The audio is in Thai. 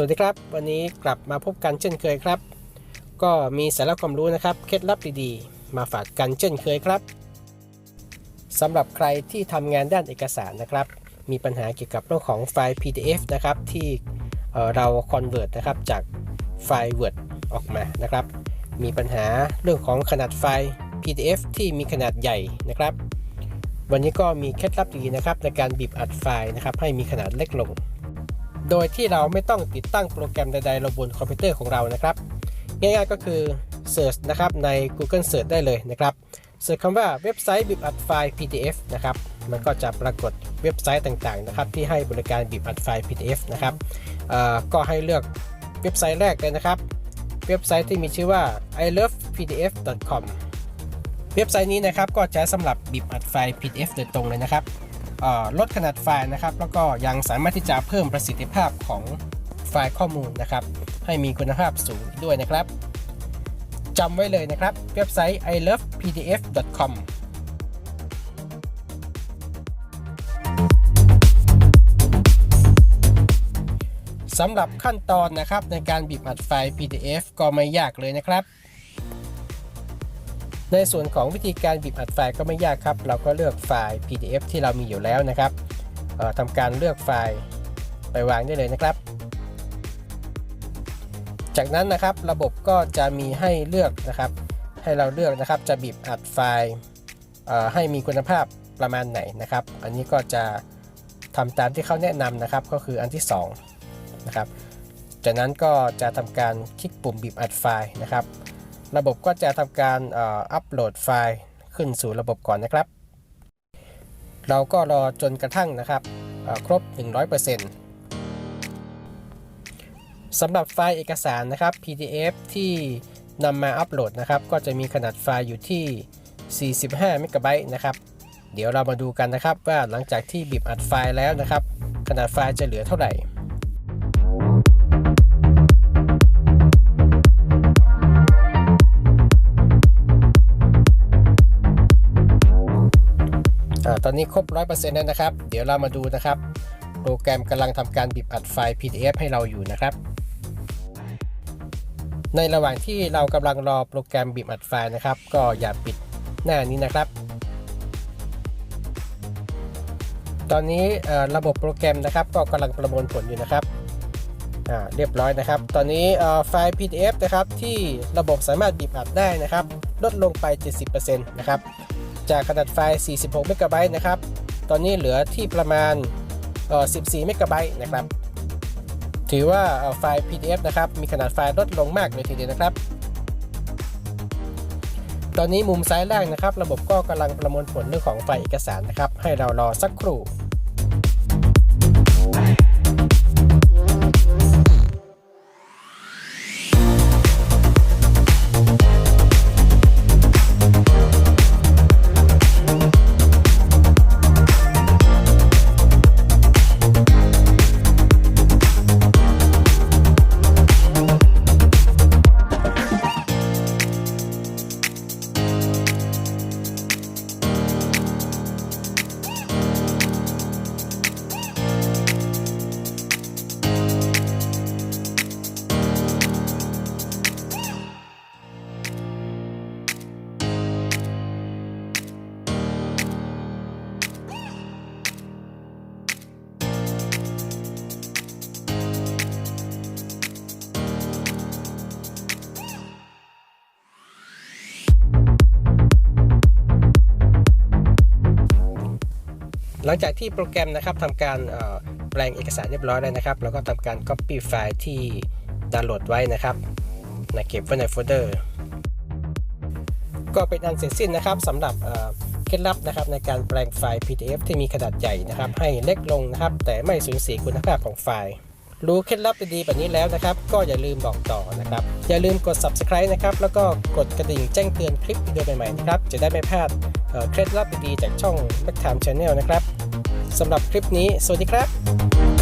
สวัสดีครับ วันนี้กลับมาพบกันเช่นเคยครับ ก็มีสาระความรู้นะครับ เคล็ดลับดีๆ มาฝากกันเช่นเคยครับสำหรับใครที่ทำงานด้านเอกสารนะครับ มีปัญหาเกี่ยวกับเรื่องของไฟล์ PDF นะครับ ที่เอ่อเรา convert นะครับจากไฟล์ Word ออกมานะครับ มีปัญหาเรื่องของขนาดไฟล์ PDF ที่มีขนาดใหญ่นะครับ วันนี้ก็มีเคล็ดลับดีนะครับในการบีบอัดไฟล์นะครับให้มีขนาดเล็กลง โดยที่เราไม่ต้องติดตั้งโปรแกรมใดๆลงบนคอมพิวเตอร์ของเรานะครับ ง่ายๆก็คือ Search นะครับใน Google Search ได้เลยนะครับเสิร์ชคำว่าเว็บไซต์บีบอัดไฟล์ PDF นะครับ มันก็จะปรากฏเว็บไซต์ต่างๆนะครับที่ให้บริการบีบอัดไฟล์ PDF นะครับก็ให้เลือกเว็บไซต์แรกเลยนะครับ เว็บไซต์ที่มีชื่อว่า i love pdf com เว็บไซต์นี้นะครับก็ใช้สำหรับบีบอัดไฟล์ PDF โดยตรงเลยนะครับ ลดขนาดไฟล์นะครับ แล้วก็ยังสามารถที่จะเพิ่มประสิทธิภาพของไฟล์ข้อมูลนะครับ ให้มีคุณภาพสูงด้วยนะครับจำไว้เลยนะครับ เว็บไซต์ i love pdf com สำหรับขั้นตอนนะครับในการบีบอัดไฟล์ PDF ก็ไม่ยากเลยนะครับ ในส่วนของวิธีการบีบอัดไฟล์ก็ไม่ยากครับ เราก็เลือกไฟล์ PDF ที่เรามีอยู่แล้วนะครับทำการเลือกไฟล์ไปวางได้เลยนะครับ จากนั้นนะครับระบบก็จะมีให้เลือกนะครับ ให้เราเลือกนะครับจะบีบอัดไฟล์ให้มีคุณภาพประมาณไหนนะครับ อันนี้ก็จะทำตามที่เขาแนะนำนะครับ ก็คืออันที่2นะครับ จากนั้นก็จะทำการคลิกปุ่มบีบอัดไฟล์นะครับ ระบบก็จะทำการอัปโหลดไฟล์ขึ้นสู่ระบบก่อนนะครับ เราก็รอจนกระทั่งนะครับเอ่อครบ 100%สำหรับไฟล์เอกสารนะครับ PDF ที่นำมาอัปโหลดนะครับ ก็จะมีขนาดไฟล์อยู่ที่ 45 เมกะไบต์นะครับ เดี๋ยวเรามาดูกันนะครับว่าหลังจากที่บีบอัดไฟล์แล้วนะครับ ขนาดไฟล์จะเหลือเท่าไหร่ ตอนนี้ครบ 100%แล้วนะครับ เดี๋ยวเรามาดูนะครับ โปรแกรมกำลังทำการบีบอัดไฟล์ PDF ให้เราอยู่นะครับ ในระหว่างที่เรากำลังรอโปรแกรมบีบอัดไฟล์นะครับ ก็อย่าปิดหน้านี้นะครับ ตอนนี้ระบบโปรแกรมนะครับ ก็กำลังประมวลผลอยู่นะครับเรียบร้อยนะครับ ตอนนี้ไฟล์ PDF นะครับที่ระบบสามารถบีบอัดได้นะครับ ลดลงไป 70%นะครับ จากขนาดไฟล์ 46 เมกะไบต์นะครับ ตอนนี้เหลือที่ประมาณ 14 เมกะไบต์นะครับ ถือว่าไฟล์ PDF นะครับ มีขนาดไฟล์ลดลงมากเลยทีเดียวนะครับ ตอนนี้มุมซ้ายล่างนะครับ ระบบก็กำลังประมวลผลเรื่องของไฟล์เอกสารนะครับ ให้เรารอสักครู่ หลังจากที่โปรแกรมนะครับทำการแปลงเอกสารเรียบร้อยแล้วนะครับเราก็ทำการ Copy ไฟล์ที่ดาวน์โหลดไว้นะครับนะเก็บไว้ในโฟลเดอร์ก็เป็นอันเสร็จสิ้นนะครับสำหรับเคล็ดลับนะครับในการแปลงไฟล์ PDF ที่มีขนาดใหญ่นะครับ ให้เล็กลงนะครับ แต่ไม่สูญเสียคุณภาพของไฟล์ รู้เคล็ดลับดีๆแบบนี้แล้วนะครับ ก็อย่าลืมบอกต่อนะครับ อย่าลืมกด subscribe นะครับ แล้วก็กดกระดิ่งแจ้งเตือนคลิปวิดีโอใหม่ๆนะครับ จะได้ไม่พลาดเคล็ดลับดีๆจากช่อง Back Time Channel นะครับสำหรับคลิปนี้ สวัสดีครับ